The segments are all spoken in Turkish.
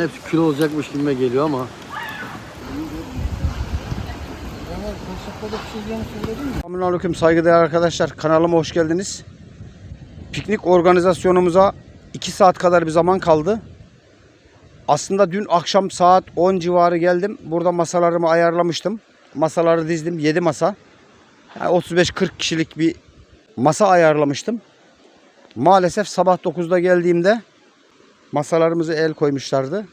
Bunların hepsi kilo olacakmış gibime geliyor ama. Selamünaleyküm saygıdeğer arkadaşlar. Kanalıma hoş geldiniz. Piknik organizasyonumuza 2 saat kadar bir zaman kaldı. Aslında dün akşam saat 10 civarı geldim. Burada masalarımı ayarlamıştım. Masaları dizdim. 7 masa. Yani 35-40 kişilik bir masa ayarlamıştım. Maalesef sabah 9'da geldiğimde masalarımızı el koymuşlardı.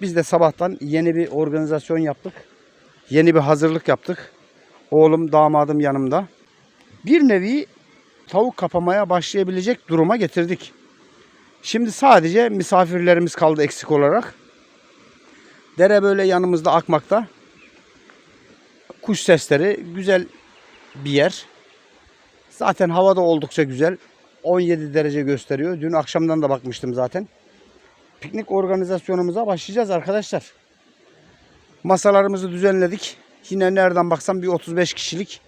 Biz de sabahtan yeni bir organizasyon yaptık. Yeni bir hazırlık yaptık. Oğlum, damadım yanımda. Bir nevi tavuk kapamaya başlayabilecek duruma getirdik. Şimdi sadece misafirlerimiz kaldı eksik olarak. Dere böyle yanımızda akmakta. Kuş sesleri güzel bir yer. Zaten hava da oldukça güzel. 17 derece gösteriyor. Dün akşamdan da bakmıştım zaten. Piknik organizasyonumuza başlayacağız arkadaşlar. Masalarımızı düzenledik. Yine nereden baksam bir 35 kişilik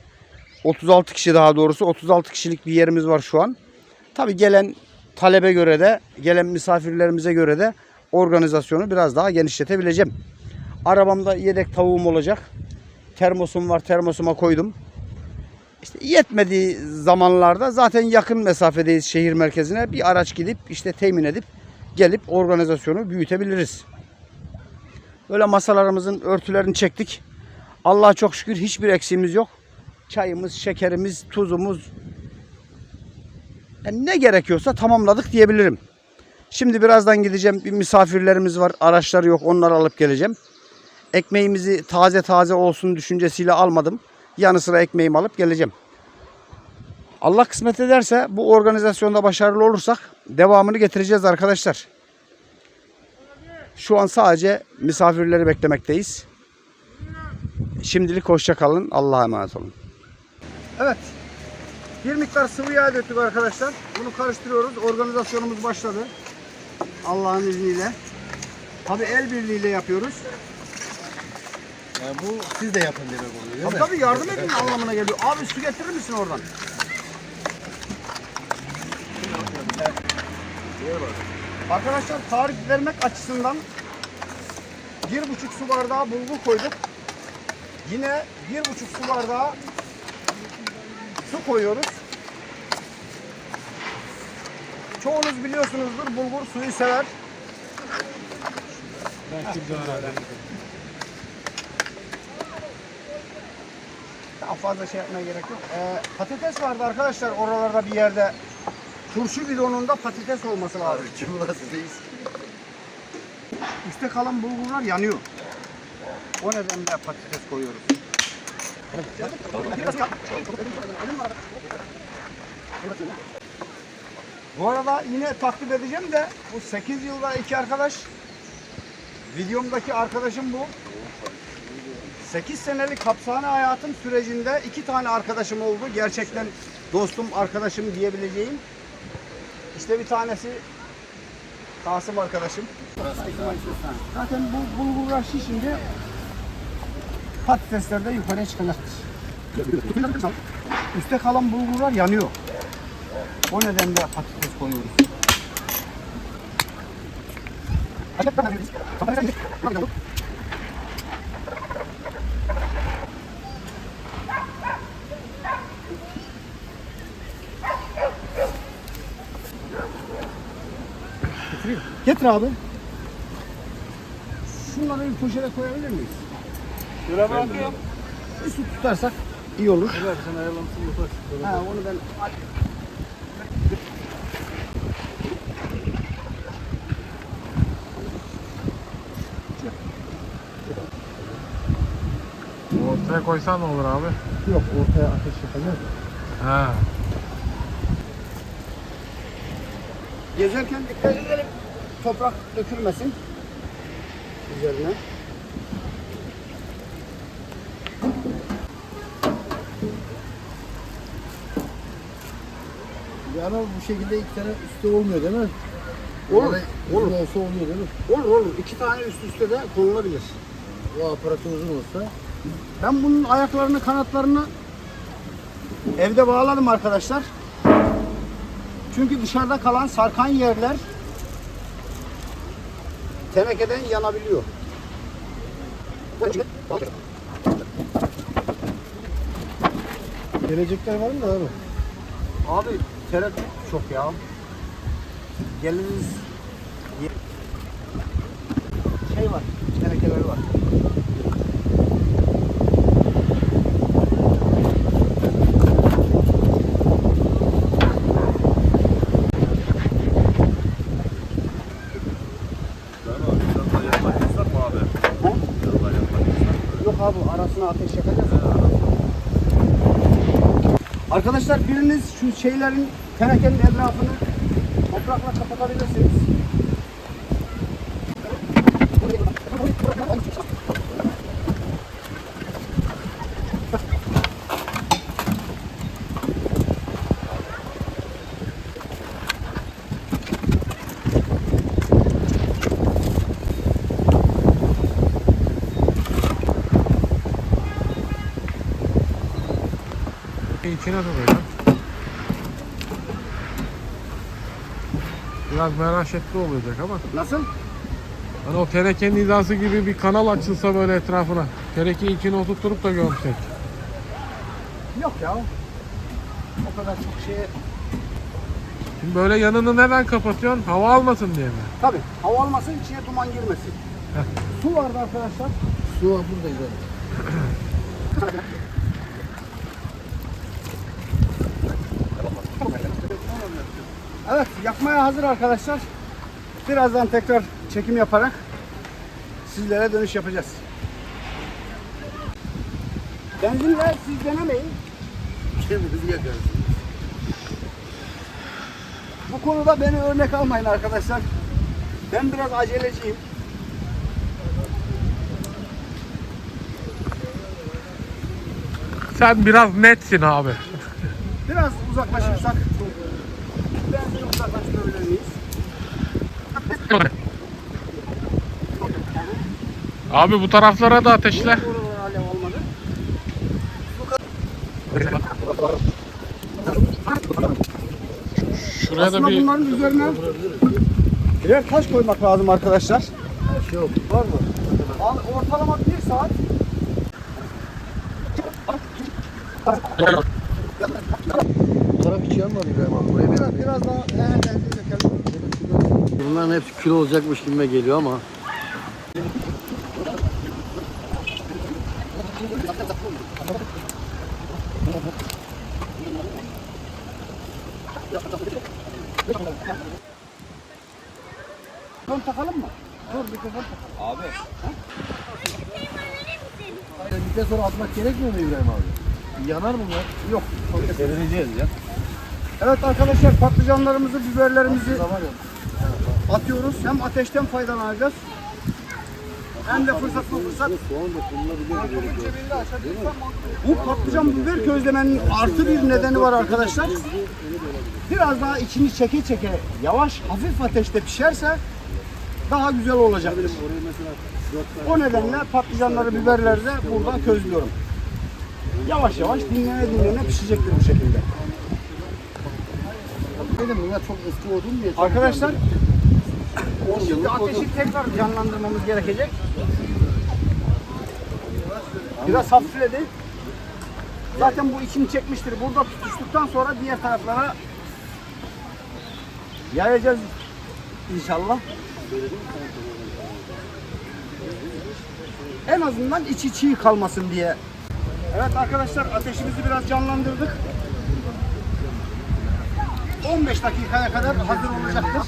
36 kişi daha doğrusu 36 kişilik bir yerimiz var şu an. Tabi gelen talebe göre de gelen misafirlerimize göre de organizasyonu biraz daha genişletebileceğim. Arabamda yedek tavuğum olacak. Termosum var termosuma koydum. İşte yetmediği zamanlarda zaten yakın mesafedeyiz şehir merkezine. Bir araç gidip işte temin edip gelip organizasyonu büyütebiliriz. Böyle masalarımızın örtülerini çektik. Allah'a çok şükür hiçbir eksiğimiz yok. Çayımız, şekerimiz, tuzumuz yani ne gerekiyorsa tamamladık diyebilirim. Şimdi birazdan gideceğim. Bir misafirlerimiz var. Araçları yok. Onları alıp geleceğim. Ekmeğimizi taze taze olsun düşüncesiyle almadım. Yanı sıra ekmeğimi alıp geleceğim. Allah kısmet ederse bu organizasyonda başarılı olursak devamını getireceğiz arkadaşlar. Şu an sadece misafirleri beklemekteyiz. Şimdilik hoşça kalın. Allah'a emanet olun. Evet. Bir miktar sıvı yağ döktük arkadaşlar. Bunu karıştırıyoruz. Organizasyonumuz başladı. Allah'ın izniyle. Tabi el birliğiyle yapıyoruz. Yani bu siz de yapın demek oluyor değil Tabii mi? tabii yardım edin anlamına geliyor. Abi su getirir misin oradan? Arkadaşlar tarif vermek açısından bir buçuk su bardağı bulgur koyduk. Yine bir buçuk su bardağı su koyuyoruz. Çoğunuz biliyorsunuzdur bulgur suyu sever. Daha fazla şey yapmaya gerek yok. Ee, patates vardı arkadaşlar oralarda bir yerde. Turşu bidonunda patates olması lazım. Değil? Üste kalan bulgurlar yanıyor. O nedenle patates koyuyoruz. Bu arada yine takip edeceğim de bu 8 yılda iki arkadaş videomdaki arkadaşım bu. 8 senelik hapishane hayatım sürecinde iki tane arkadaşım oldu. Gerçekten dostum, arkadaşım diyebileceğim. İşte bir tanesi Kasım arkadaşım. Zaten bu bulgurlar şişince patatesler de yukarıya çıkacaktır. Üste kalan bulgurlar yanıyor. O nedenle patates koyuyoruz. Getir abi. Şunları bir poşete koyabilir miyiz? Bırakıyorum. Bir su tutarsak iyi olur. Ver sen ayarlamışsın yapar. Ha onu ben Ortaya koysan ne olur abi? yok ortaya ateş yapacağız. Ha. Gezerken dikkat edelim. Toprak dökülmesin. Üzerine. Yani bu şekilde iki tane üstte olmuyor değil mi? Olur, Orada olur. olsa oluyor değil mi? Olur olur. İki tane üst üste de konulabilir. Bu aparatı uzun olsa. Ben bunun ayaklarını, kanatlarını evde bağladım arkadaşlar. Çünkü dışarıda kalan sarkan yerler tenekeden yanabiliyor. Gelecekler var mı abi? Abi tereddüt çok ya. Geliriz şey var, tenekeler var. Yok arasına ateş yakacağız. Arkadaşlar biriniz şu şeylerin tenekenin etrafını toprakla kapatabilirsiniz. İçine sokuyorum. Biraz meraşetli olacak ama. Nasıl? Hani o tenekenin hizası gibi bir kanal açılsa böyle etrafına. Tenekeyi içine oturtturup da gömsek. Yok ya. O kadar çok şeye... Şimdi böyle yanını neden kapatıyorsun? Hava almasın diye mi? Tabii hava almasın içine duman girmesin. Su vardı arkadaşlar. Su var buradaydı. Evet yakmaya hazır arkadaşlar. Birazdan tekrar çekim yaparak sizlere dönüş yapacağız. Benzinle siz denemeyin. Kendinizi yakarsınız. Bu konuda beni örnek almayın arkadaşlar. Ben biraz aceleciyim. Sen biraz netsin abi. Biraz uzaklaşırsak? Abi bu taraflara da ateşle. Şuraya da bir bunların üzerine birer taş koymak lazım arkadaşlar. Yok. Var mı? Al, ortalama bir saat Bu taraf hiç yanmadı İbrahim abi. Buraya biraz, biraz daha benzin dökelim. Bunların hepsi kül olacakmış gibime geliyor ama. Mikrofon takalım mı? Dur mikrofon takalım. Bir de sonra atmak gerekmiyor mu İbrahim abi? Yanar mı bunlar? Yok. Seyredeceğiz ya. Evet arkadaşlar patlıcanlarımızı, biberlerimizi. Atıyoruz. Hem ateşten faydalanacağız. Hem de fırsat bu fırsat. Bu patlıcan biber közlemenin artı bir nedeni var arkadaşlar. Biraz daha içini çeke çeke yavaş hafif ateşte pişerse daha güzel olacaktır. O nedenle patlıcanları biberleri de burada közlüyorum. Yavaş yavaş dinlene dinlene pişecektir bu şekilde. Diye. Arkadaşlar 10 şimdi yıllık odun. ateşi tekrar canlandırmamız gerekecek. Biraz hafifledi. Zaten bu içini çekmiştir. Burada tutuştuktan sonra diğer taraflara yayacağız inşallah. En azından içi çiğ kalmasın diye. Evet arkadaşlar ateşimizi biraz canlandırdık. 15 dakikaya kadar hazır olacaktır.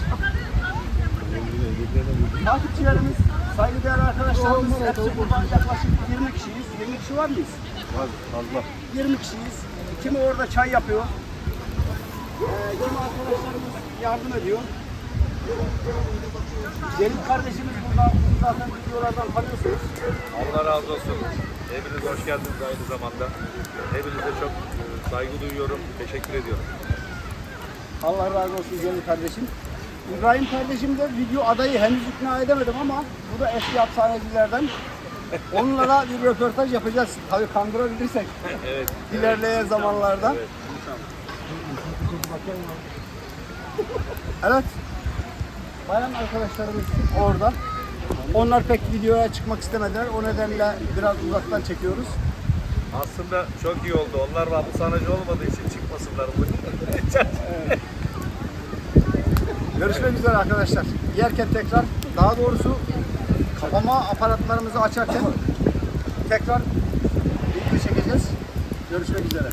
Takipçilerimiz, saygıdeğer arkadaşlarımız hepsi buradan yaklaşık 20 kişiyiz. 20 kişi var mıyız? Var fazla. 20 kişiyiz. Kimi orada çay yapıyor. Ee, kimi arkadaşlarımız yardım ediyor. Celil kardeşimiz burada zaten videolardan tanıyorsunuz. Allah razı olsun. Hepiniz hoş geldiniz aynı zamanda. Hepinize çok e, saygı duyuyorum. Teşekkür ediyorum. Allah razı olsun Celil kardeşim. İbrahim kardeşim de video adayı henüz ikna edemedim ama bu da eski hapishanecilerden. Onunla da bir röportaj yapacağız. Tabii kandırabilirsek Evet. ilerleyen zamanlarda. Evet. Evet. Bayan arkadaşlarımız orada. Onlar pek videoya çıkmak istemediler. O nedenle biraz uzaktan çekiyoruz. Aslında çok iyi oldu. Onlar sanacı olmadığı için çıkmasınlar. Görüşmek üzere arkadaşlar. Yerken tekrar daha doğrusu kapama aparatlarımızı açarken tekrar video çekeceğiz. Görüşmek üzere.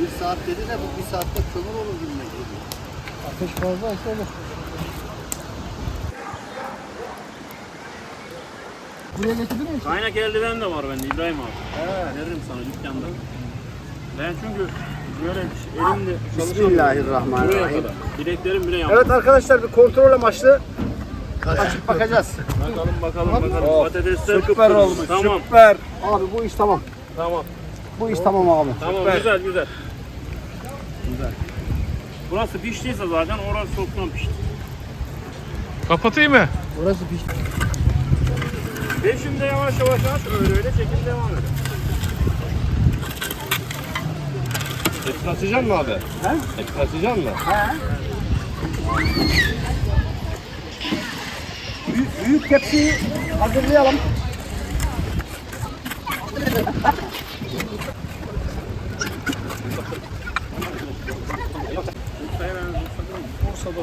Bir saat dedi de bu bir saatte kömür olur gibi geliyor. Ateş fazlaysa olur. Buraya getirdin mi? Kaynak eldiven de var bende İbrahim abi. Veririm sana dükkanda. Ben çünkü böyle elimde. Buraya Bismillahirrahmanirrahim. kadar. Bileklerim bile yandı. Evet arkadaşlar bir kontrol amaçlı açıp bakacağız. Bakalım bakalım bakalım. Patatesler Süper olmuş. Tamam. Süper. Abi bu iş tamam. Tamam. Bu iş tamam abi. Tamam güzel güzel. Güzel. Burası piştiyse zaten orası çoktan pişti. Kapatayım mı? Orası pişti. Ve şimdi yavaş yavaş aç öyle öyle çekim devam edelim. Et kaçacak mı abi? He? Et kaçacak mı? Büyük, büyük tepsiyi hazırlayalım.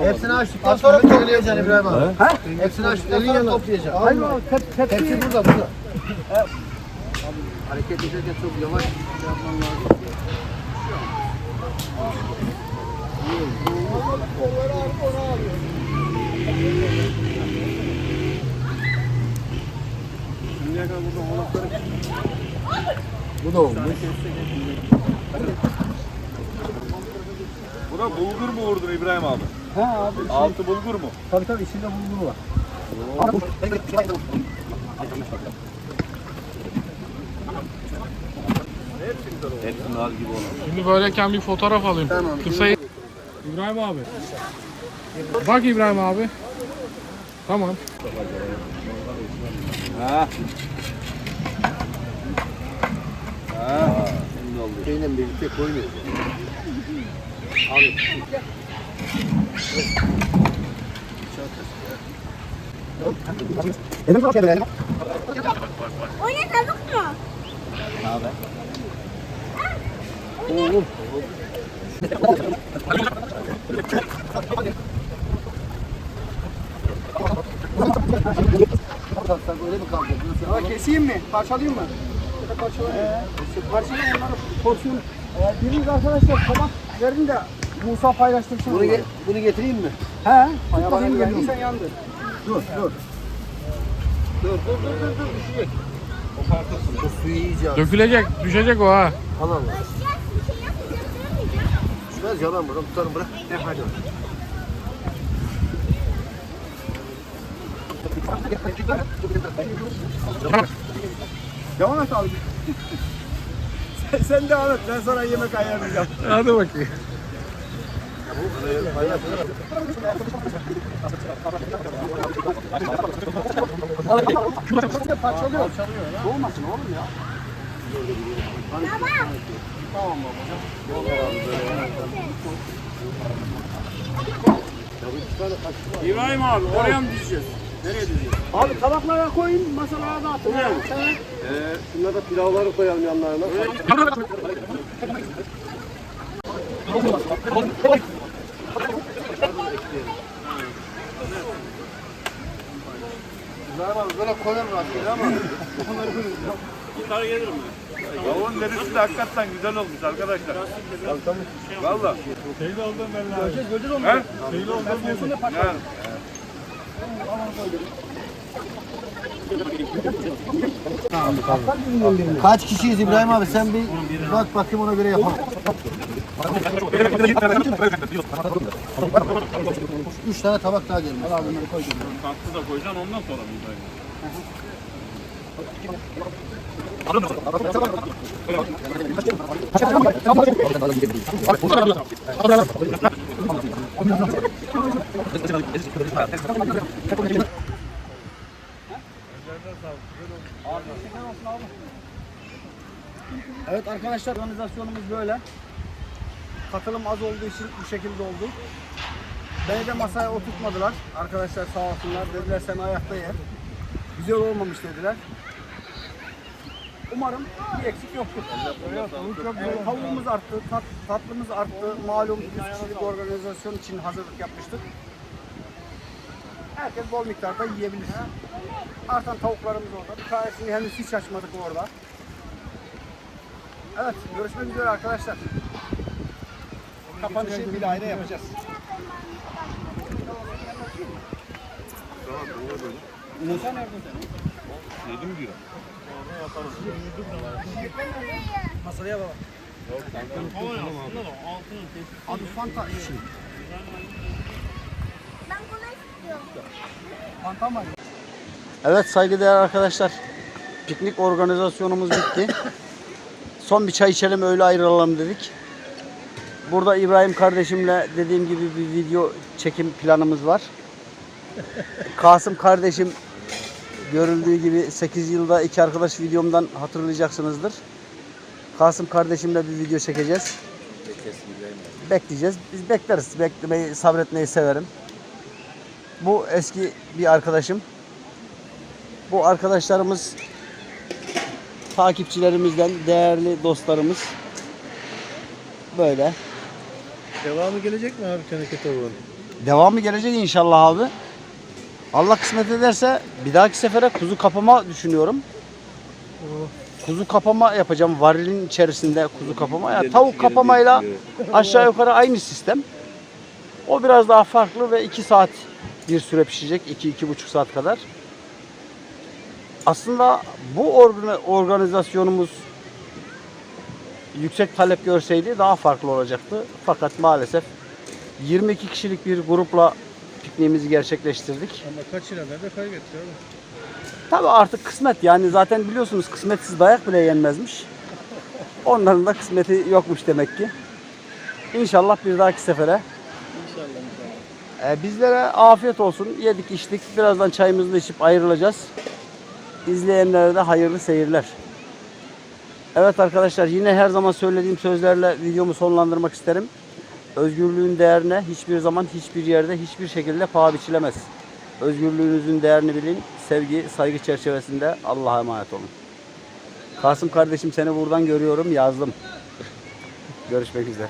Hepsini açtıktan sonra toplayacaksın İbrahim abi. He? Hepsini açtıktan sonra toplayacaksın. Hayır abi tep, tepsi Hepsi burada burada. Hareket ederken çok yavaş şey yapman lazım. Bu da olmuş. Buna bulgur mu vurdun İbrahim abi? He abi. Şey, Altı bulgur mu? tabii tabii içinde bulgur var. Hepsi nar gibi olan. Şimdi böyleyken bir fotoğraf alayım. Kısayı. İbrahim abi. Bak İbrahim abi. Tamam. Ha. Şeyle birlikte koymuyor. O ne tavuk mu? Kalksak öyle mi kalacak? Nasıl? Ha, keseyim mi? Parçalayayım mı? Ya parçalayayım. Ee, parçalayayım onları porsiyon. Ee, biriniz arkadaşlar tabak verin de Musa paylaştırsın. Bunu, ge- bunu getireyim mi? He. Tut bakayım geldiysen yandı. Dur dur. Dur dur dur dur dur düşecek. Bu suyu iyice al. Dökülecek, düşecek o ha. Al al. Bir şey yapmayacağım. Düşmez ya ben buradan tutarım bırak. Ne hadi. Devam et abi. sen, sen devam et. Ben sana yemek ayarlayacağım. Hadi bakayım. Parçalıyor. Olmasın oğlum ya. İbrahim abi oraya mı dizeceğiz? Nereye dizeceğiz? Abi tabaklara koyun, masalara dağıtın. He. Ee, şunlara da pilavları koyalım yanlarına. Abi böyle koyalım rastgele ama. Yukarı gelirim ben. Tavuğun derisi de hakikaten güzel olmuş arkadaşlar. Valla. Göreceğiz, göreceğiz onu. He? Porsiyon da Yani. Kaç kişiyiz İbrahim abi sen bir bak bakayım ona göre yapalım. Üç tane tabak daha gelmiş. Tatlı da koyacaksın ondan sonra mı İbrahim? Evet arkadaşlar organizasyonumuz böyle. Katılım az olduğu için bu şekilde oldu. Beni de masaya oturtmadılar. Arkadaşlar sağ olsunlar. Dediler sen ayakta ye. Güzel olmamış dediler. Umarım bir eksik yoktur. Evet, tavuğumuz arttı, tat, tatlımız arttı. Malum 100 kişilik organizasyon için hazırlık yapmıştık. Herkes bol miktarda yiyebilir. Artan tavuklarımız orada. Bir tanesini henüz hiç açmadık orada. Evet, görüşmek üzere arkadaşlar. Kapanışı bir daire yapacağız. Musa nerede sen? Yedim diyor. Masaya baba. Adı Fanta işi. Ben kola istiyorum. Fanta mı? Evet saygıdeğer arkadaşlar. Piknik organizasyonumuz bitti. Son bir çay içelim öyle ayrılalım dedik. Burada İbrahim kardeşimle dediğim gibi bir video çekim planımız var. Kasım kardeşim görüldüğü gibi 8 yılda iki arkadaş videomdan hatırlayacaksınızdır. Kasım kardeşimle bir video çekeceğiz. Bekleyeceğiz. Biz bekleriz. Beklemeyi, sabretmeyi severim. Bu eski bir arkadaşım. Bu arkadaşlarımız takipçilerimizden değerli dostlarımız. Böyle. Devamı gelecek mi abi teneke tavuğun? Devamı gelecek inşallah abi. Allah kısmet ederse bir dahaki sefere kuzu kapama düşünüyorum. Kuzu kapama yapacağım. Varilin içerisinde kuzu kapama. Yani tavuk kapamayla aşağı yukarı aynı sistem. O biraz daha farklı ve 2 saat bir süre pişecek. 2-2,5 saat kadar. Aslında bu orga- organizasyonumuz yüksek talep görseydi daha farklı olacaktı. Fakat maalesef 22 kişilik bir grupla pikniğimizi gerçekleştirdik. Ama kaçıranlar da kaybetti abi. Tabii artık kısmet yani zaten biliyorsunuz kısmetsiz dayak bile yenmezmiş. Onların da kısmeti yokmuş demek ki. İnşallah bir dahaki sefere. Ee, bizlere afiyet olsun. Yedik içtik. Birazdan çayımızı içip ayrılacağız. İzleyenlere de hayırlı seyirler. Evet arkadaşlar yine her zaman söylediğim sözlerle videomu sonlandırmak isterim. Özgürlüğün değerine hiçbir zaman hiçbir yerde hiçbir şekilde paha biçilemez. Özgürlüğünüzün değerini bilin. Sevgi, saygı çerçevesinde Allah'a emanet olun. Kasım kardeşim seni buradan görüyorum yazdım. Görüşmek üzere.